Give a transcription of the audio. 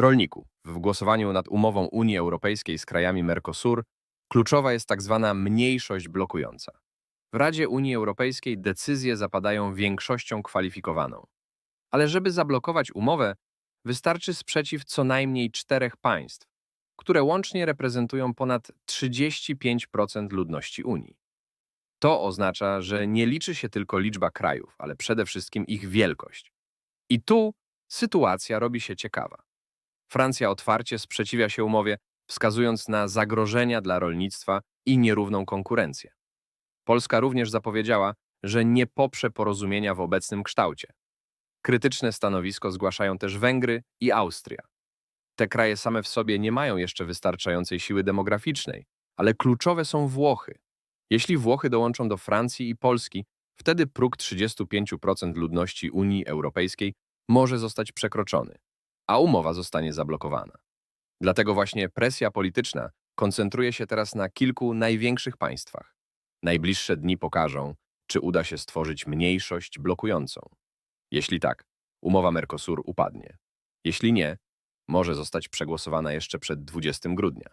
Rolniku, w głosowaniu nad umową Unii Europejskiej z krajami Mercosur kluczowa jest tak zwana mniejszość blokująca. W Radzie Unii Europejskiej decyzje zapadają większością kwalifikowaną. Ale żeby zablokować umowę, wystarczy sprzeciw co najmniej czterech państw, które łącznie reprezentują ponad 35% ludności Unii. To oznacza, że nie liczy się tylko liczba krajów, ale przede wszystkim ich wielkość. I tu sytuacja robi się ciekawa. Francja otwarcie sprzeciwia się umowie, wskazując na zagrożenia dla rolnictwa i nierówną konkurencję. Polska również zapowiedziała, że nie poprze porozumienia w obecnym kształcie. Krytyczne stanowisko zgłaszają też Węgry i Austria. Te kraje same w sobie nie mają jeszcze wystarczającej siły demograficznej, ale kluczowe są Włochy. Jeśli Włochy dołączą do Francji i Polski, wtedy próg 35% ludności Unii Europejskiej może zostać przekroczony, a umowa zostanie zablokowana. Dlatego właśnie presja polityczna koncentruje się teraz na kilku największych państwach. Najbliższe dni pokażą, czy uda się stworzyć mniejszość blokującą. Jeśli tak, umowa Mercosur upadnie. Jeśli nie, może zostać przegłosowana jeszcze przed 20 grudnia.